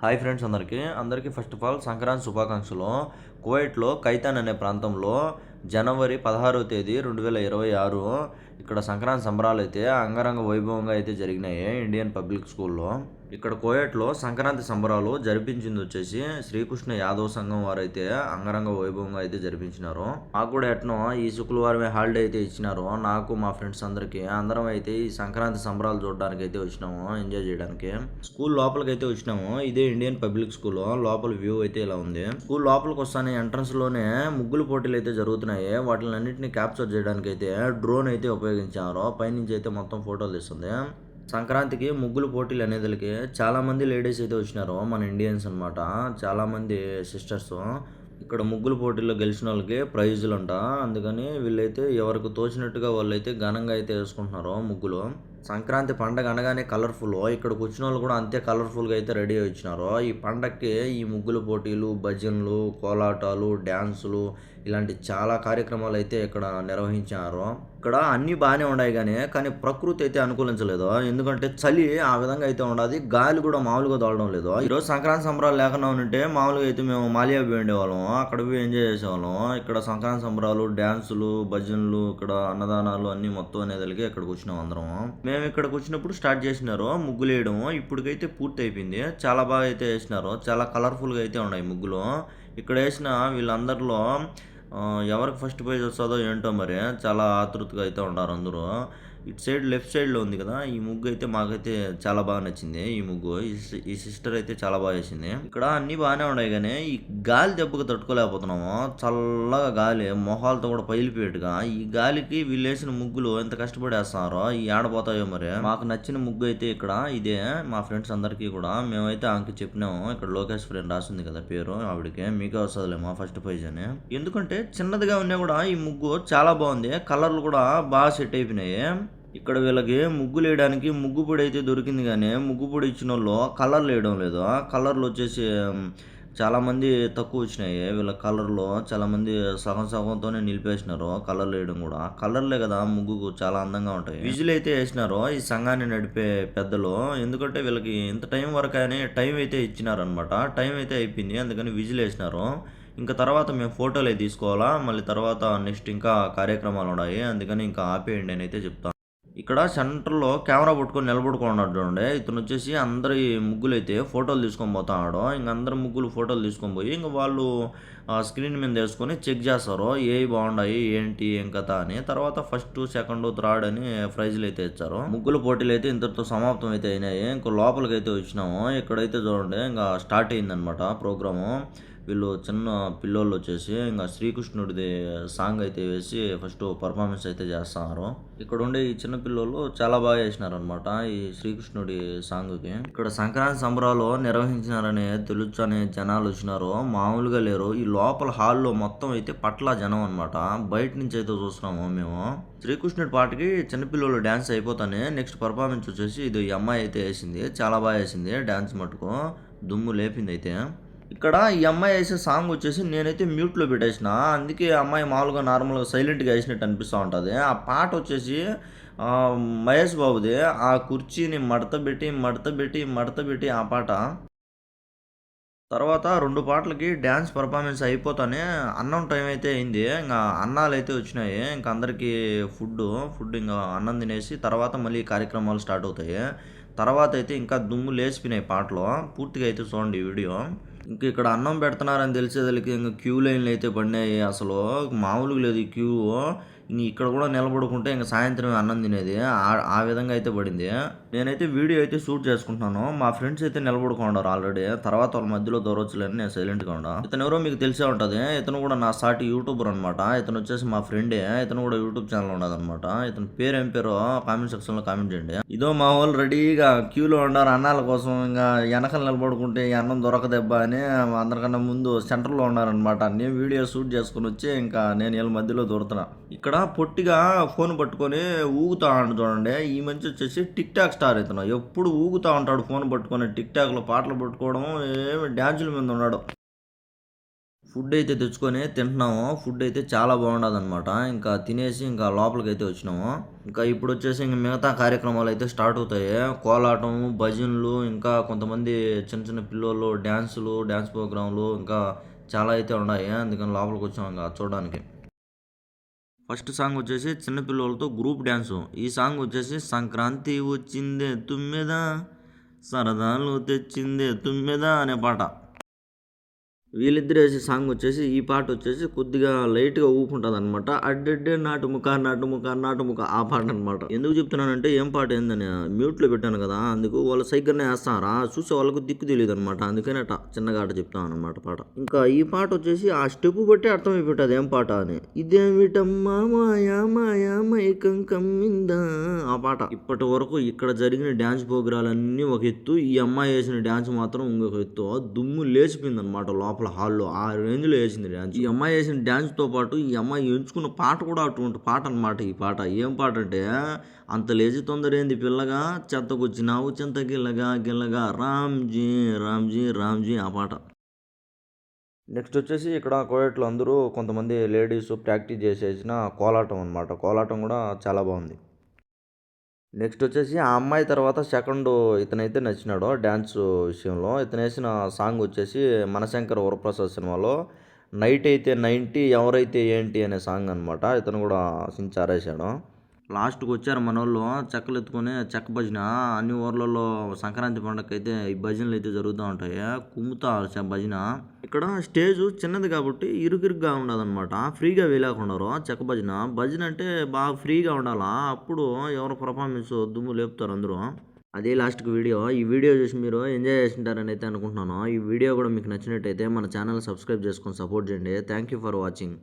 Hi friends అందరికీ. అందరికీ first of all Sankranti శుభాకాంక్షలు. కువైట్లో కైతాన్ అనే ప్రాంతంలో జనవరి పదహారవ తేదీ రెండు వేల ఇరవై ఆరు ఇక్కడ సంక్రాంతి సంబరాలు అయితే అంగరంగ వైభవంగా అయితే జరిగినాయి ఇండియన్ పబ్లిక్ స్కూల్లో. ఇక్కడ కోయట్లో సంక్రాంతి సంబరాలు జరిపించింది వచ్చేసి శ్రీకృష్ణ యాదవ్ సంఘం వారు అయితే అంగరంగ వైభవంగా అయితే జరిపించినారు. మాకు కూడా ఎట్నో ఈ శుక్రవారమే హాలిడే అయితే ఇచ్చినారు. నాకు మా ఫ్రెండ్స్ అందరికి అందరం అయితే ఈ సంక్రాంతి సంబరాలు చూడడానికి అయితే వచ్చినాము ఎంజాయ్ చేయడానికి. స్కూల్ లోపలికి అయితే వచ్చినాము ఇదే ఇండియన్ పబ్లిక్ స్కూల్ లోపల వ్యూ అయితే ఇలా ఉంది. స్కూల్ లోపలికి వస్తానే ఎంట్రన్స్లోనే ముగ్గులు పోటీలు అయితే జరుగుతున్నాయి. వాటిని అన్నింటినీ క్యాప్చర్ చేయడానికి అయితే డ్రోన్ అయితే ఉపయోగించారు పైనుంచి అయితే మొత్తం ఫోటోలు తీస్తుంది. సంక్రాంతికి ముగ్గులు పోటీలు అనేదానికి చాలామంది లేడీస్ అయితే వచ్చినారు మన ఇండియన్స్ అనమాట చాలామంది సిస్టర్స్. ఇక్కడ ముగ్గులు పోటీల్లో గెలిచిన వాళ్ళకి ప్రైజులు అంట అందుకని వీళ్ళైతే ఎవరికి తోచినట్టుగా వాళ్ళైతే ఘనంగా అయితే వేసుకుంటున్నారు ముగ్గులు. సంక్రాంతి పండగ అనగానే కలర్ఫుల్ ఇక్కడికి వచ్చిన వాళ్ళు కూడా అంతే కలర్ఫుల్గా అయితే రెడీ అయి వచ్చినారు. ఈ పండగకి ఈ ముగ్గుల పోటీలు భజనలు కోలాటాలు డ్యాన్సులు ఇలాంటి చాలా కార్యక్రమాలు అయితే ఇక్కడ నిర్వహించారు. ఇక్కడ అన్నీ బాగానే ఉన్నాయి కానీ కానీ ప్రకృతి అయితే అనుకూలించలేదు. ఎందుకంటే చలి ఆ విధంగా అయితే ఉండదు. గాలి కూడా మామూలుగా తోలడం లేదు. ఈరోజు సంక్రాంతి సంబరాలు లేకుండా ఉంటే మామూలుగా అయితే మేము మాలియా పోయి ఉండేవాళ్ళం. అక్కడ పోయి ఎంజాయ్ చేసేవాళ్ళం. ఇక్కడ సంక్రాంతి సంబరాలు డ్యాన్సులు భజనలు ఇక్కడ అన్నదానాలు అన్ని మొత్తం అనేది ఇక్కడికి వచ్చినాం అందరం. మేము మేము ఇక్కడికి వచ్చినప్పుడు స్టార్ట్ చేసినారు ముగ్గులు వేయడం. ఇప్పటికైతే పూర్తి అయిపోయింది చాలా బాగా అయితే వేసినారు. చాలా కలర్ఫుల్గా అయితే ఉన్నాయి ముగ్గులు. ఇక్కడ వేసిన వీళ్ళందరిలో ఎవరికి ఫస్ట్ ప్రైజ్ వస్తుందో ఏంటో మరి చాలా ఆతృతగా అయితే ఉన్నారు అందరూ. ఇటు సైడ్ లెఫ్ట్ సైడ్లో ఉంది కదా ఈ ముగ్గు అయితే మాకైతే చాలా బాగా నచ్చింది. ఈ ముగ్గు ఈ సి- ఈ సిస్టర్ అయితే చాలా బాగా వేసింది ఇక్కడ అన్ని బాగానే ఉన్నాయి కానీ ఈ గాలి దెబ్బకు తట్టుకోలేకపోతున్నాము. చల్లగా గాలి మొహాలతో కూడా పైలిపోయేట్టుగా ఈ గాలికి వీళ్ళు వేసిన ముగ్గులు ఎంత కష్టపడి వేస్తున్నారో ఈ ఆడపోతాయో మరి. మాకు నచ్చిన ముగ్గు అయితే ఇక్కడ ఇదే మా ఫ్రెండ్స్ అందరికీ కూడా. మేమైతే ఆమెకి చెప్పినాము. ఇక్కడ లోకేష్ ఫ్రెండ్ రాసింది కదా పేరు ఆవిడకి. మీకే వస్తుందిలేమో ఫస్ట్ ప్రైజ్ అని. ఎందుకంటే చిన్నదిగా ఉన్నా కూడా ఈ ముగ్గు చాలా బాగుంది. కలర్లు కూడా బాగా సెట్ అయిపోయినాయి. ఇక్కడ వీళ్ళకి ముగ్గులు వేయడానికి ముగ్గు పొడి అయితే దొరికింది కానీ ముగ్గు పొడి ఇచ్చిన వాళ్ళు కలర్లు వేయడం లేదు కలర్లు వచ్చేసి చాలామంది తక్కువ వచ్చినాయి. వీళ్ళ కలర్లో చాలామంది సగం సగంతోనే నిలిపేసినారు కలర్లు వేయడం కూడా. కలర్లే కదా ముగ్గుకు చాలా అందంగా ఉంటాయి. విజిల్ అయితే వేసినారు. ఈ సంఘాన్ని నడిపే పెద్దలు. ఎందుకంటే వీళ్ళకి ఇంత టైం వరకు అని టైం అయితే ఇచ్చినారనమాట టైం అయితే అయిపోయింది. అందుకని విజిల్ వేసినారు. ఇంకా తర్వాత మేము ఫోటోలు అయితే తీసుకోవాలా? మళ్ళీ తర్వాత నెక్స్ట్ ఇంకా కార్యక్రమాలు ఉన్నాయి. అందుకని ఇంకా ఆపేయండి అని అయితే చెప్తాను. ఇక్కడ సెంటర్లో కెమెరా పట్టుకొని నిలబడుకున్నాడు చూడండి ఇతను వచ్చేసి అందరి ముగ్గులు అయితే ఫోటోలు తీసుకొని పోతాడు. ఇంక అందరి ముగ్గులు ఫోటోలు తీసుకొని పోయి ఇంక వాళ్ళు స్క్రీన్ మీద వేసుకొని చెక్ చేస్తారు. ఏ బాగున్నాయి ఏంటి ఏం కథ అని. తర్వాత ఫస్ట్ సెకండ్ థర్డ్ అని ప్రైజ్లు అయితే ఇచ్చారు. ముగ్గుల పోటీలు అయితే ఇంతటితో సమాప్తం అయితే అయినాయి. ఇంకో లోపలికి అయితే వచ్చినాము. ఇక్కడైతే చూడండి ఇంకా స్టార్ట్ అయిందనమాట ప్రోగ్రాము. వీళ్ళు చిన్న పిల్లోళ్ళు వచ్చేసి ఇంకా శ్రీకృష్ణుడిది సాంగ్ అయితే వేసి ఫస్ట్ పర్ఫార్మెన్స్ అయితే చేస్తున్నారు. ఇక్కడ ఉండే ఈ చిన్న పిల్లోళ్ళు చాలా బాగా చేసినారు అనమాట ఈ శ్రీకృష్ణుడి సాంగ్కి ఇక్కడ సంక్రాంతి సంబరాలు నిర్వహించినారని అనే జనాలు వచ్చినారు. మామూలుగా లేరు. ఈ లోపల హాల్లో మొత్తం అయితే పట్ల జనం అనమాట బయట నుంచి అయితే చూస్తున్నాము మేము. శ్రీకృష్ణుడి పాటకి చిన్నపిల్లలు డ్యాన్స్ అయిపోతానే నెక్స్ట్ పర్ఫార్మెన్స్ వచ్చేసి ఇది ఈ అమ్మాయి అయితే వేసింది. చాలా బాగా వేసింది డ్యాన్స్ మటుకు. దుమ్ము లేపింది అయితే. ఇక్కడ ఈ అమ్మాయి వేసే సాంగ్ వచ్చేసి నేనైతే మ్యూట్లో పెట్టేసిన. అందుకే అమ్మాయి మామూలుగా నార్మల్గా సైలెంట్గా వేసినట్టు అనిపిస్తూ ఉంటుంది. ఆ పాట వచ్చేసి మహేష్ బాబుది. ఆ కుర్చీని మడతబెట్టి మడతబెట్టి మడత పెట్టి మడత పెట్టి ఆ పాట. తర్వాత రెండు పాటలకి డ్యాన్స్ పర్ఫార్మెన్స్ అయిపోతానే అన్నం టైం అయితే అయింది. ఇంకా అన్నాలు అయితే వచ్చినాయి. ఇంకా అందరికీ ఫుడ్ ఫుడ్ ఇంకా అన్నం తినేసి తర్వాత మళ్ళీ కార్యక్రమాలు స్టార్ట్ అవుతాయి. తర్వాత అయితే ఇంకా దుమ్ము లేచిపోయినాయి పాటలు. పూర్తిగా అయితే చూడండి ఈ వీడియో. ఇంక ఇక్కడ అన్నం పెడుతున్నారని తెలిసేదానికి ఇంకా క్యూ లైన్లు అయితే పడినాయి అసలు. మామూలుగా లేదు ఈ క్యూ. నీ ఇక్కడ కూడా నిలబడుకుంటే ఇంకా సాయంత్రం అన్నం తినేది. ఆ- ఆ విధంగా అయితే పడింది. నేనైతే వీడియో అయితే షూట్ చేసుకుంటున్నాను. మా ఫ్రెండ్స్ అయితే నిలబడుకున్నారు ఆల్రెడీ. తర్వాత వాళ్ళ మధ్యలో దూరవచ్చులేని నేను సైలెంట్గా ఉన్నా. ఇతను ఎవరో మీకు తెలిసే ఉంటుంది. ఇతను కూడా నా సాటి యూట్యూబర్ అనమాట ఇతను వచ్చేసి మా ఫ్రెండే. ఇతను కూడా యూట్యూబ్ ఛానల్ ఉండదు అనమాట ఇతను పేరు ఏం పేరో కామెంట్ సెక్షన్లో కామెంట్ చేయండి. ఇదో మా వాళ్ళు రెడీగా క్యూలో ఉన్నారు. అన్నాల కోసం ఇంకా వెనకలు నిలబడుకుంటే ఈ అన్నం దొరకదెబ్బా అని అందరికన్నా ముందు సెంటర్లో ఉన్నారనమాట నేను వీడియో షూట్ చేసుకుని వచ్చి ఇంకా నేను వీళ్ళ మధ్యలో దొరుకుతున్నాను ఇక్కడ పొట్టిగా ఫోన్ పట్టుకొని ఊగుతా ఉంటాడు చూడండి. ఈ మంచి వచ్చేసి టిక్ టాక్ స్టార్ ఇతను. ఎప్పుడు ఊగుతా ఉంటాడు ఫోన్ పట్టుకొని టిక్ టాక్లో పాటలు పట్టుకోవడం ఏమి డ్యాన్సుల మీద ఉన్నాడు. ఫుడ్ అయితే తెచ్చుకొని తింటున్నాము. ఫుడ్ అయితే చాలా బాగుండదు అనమాట ఇంకా తినేసి ఇంకా లోపలికి అయితే వచ్చినాము. ఇంకా ఇప్పుడు వచ్చేసి ఇంకా మిగతా కార్యక్రమాలు అయితే స్టార్ట్ అవుతాయి. కోలాటం భజనలు ఇంకా కొంతమంది చిన్న చిన్న పిల్లలు డ్యాన్సులు డ్యాన్స్ ప్రోగ్రాంలు ఇంకా చాలా అయితే ఉన్నాయి. అందుకని లోపలికి వచ్చాము ఇంకా చూడడానికి. ఫస్ట్ సాంగ్ వచ్చేసి చిన్న పిల్లలతో గ్రూప్ డ్యాన్సు. ఈ సాంగ్ వచ్చేసి సంక్రాంతి వచ్చిందే తుమ్మెదా సరదాలు తెచ్చిందే తుమ్మెదా అనే పాట. వీళ్ళిద్దరు వేసే సాంగ్ వచ్చేసి ఈ పాట వచ్చేసి కొద్దిగా లైట్గా ఊపుంటుంది అనమాట అడ్డడ్డే నాటు ముఖ నాటు ముఖ నాటు ముఖ ఆ పాట అనమాట ఎందుకు చెప్తున్నానంటే ఏం పాట ఏందని మ్యూట్లో పెట్టాను కదా అందుకు వాళ్ళు సైకిల్నే వేస్తారా? చూసే వాళ్ళకు దిక్కు తెలియదు అనమాట అందుకని అట్ట చిన్నగా ఆట చెప్తాను అనమాట పాట. ఇంకా ఈ పాట వచ్చేసి ఆ స్టెప్ బట్టి అర్థమైపోతుంది ఏం పాట అని. ఇదేమిటమ్మా మాయా మాయా మైకం కమ్మిందా? ఆ పాట. ఇప్పటి వరకు ఇక్కడ జరిగిన డ్యాన్స్ ప్రోగ్రాలన్నీ ఒక ఎత్తు ఈ అమ్మాయి వేసిన డ్యాన్స్ మాత్రం ఇంకొక ఎత్తు. దుమ్ము లేచిపోయింది అనమాట లోపల. హాల్లో ఆ రేంజ్లో వేసింది డ్యాన్స్. ఈ అమ్మాయి వేసిన డ్యాన్స్తో పాటు ఈ అమ్మాయి ఎంచుకున్న పాట కూడా అటువంటి పాట అనమాట ఈ పాట. ఏం పాట అంటే అంత లేచి తొందర ఏంది పిల్లగా చెత్తకొచ్చినావు చింత గిల్లగా గిల్లగా రామ్జీ రామ్జీ రామ్జీ ఆ పాట. నెక్స్ట్ వచ్చేసి ఇక్కడ కోయట్లో అందరూ కొంతమంది లేడీస్ ప్రాక్టీస్ చేసేసిన కోలాటం అనమాట కోలాటం కూడా చాలా బాగుంది. నెక్స్ట్ వచ్చేసి ఆ అమ్మాయి తర్వాత సెకండ్ ఇతనైతే నచ్చినాడు డ్యాన్స్ విషయంలో. ఇతను వేసిన సాంగ్ వచ్చేసి మనశంకర్ వరప్రసాద్ సినిమాలో నైట్ అయితే నైంటీ ఎవరైతే ఏంటి అనే సాంగ్ అనమాట ఇతను కూడా సించారేశాడు. లాస్ట్కి వచ్చారు మన వాళ్ళు చెక్కలు ఎత్తుకొని చెక్క భజన. అన్ని ఊర్లలో సంక్రాంతి పండుగ అయితే ఈ భజనలు అయితే జరుగుతూ ఉంటాయి. కుమ్ముతారు భజన. ఇక్కడ స్టేజ్ చిన్నది కాబట్టి ఇరుకిరుగ్గా ఉండదన్నమాట. ఫ్రీగా వేయలేకున్నారు చెక్క భజన. భజన అంటే బాగా ఫ్రీగా ఉండాలా? అప్పుడు ఎవరు పర్ఫార్మెన్స్ దుమ్ము లేపుతారు అందరూ. అదే లాస్ట్కి వీడియో. ఈ వీడియో చూసి మీరు ఎంజాయ్ చేసింటారని అయితే అనుకుంటున్నాను. ఈ వీడియో కూడా మీకు నచ్చినట్టయితే మన ఛానల్ సబ్స్క్రైబ్ చేసుకొని సపోర్ట్ చేయండి. Thank you for watching.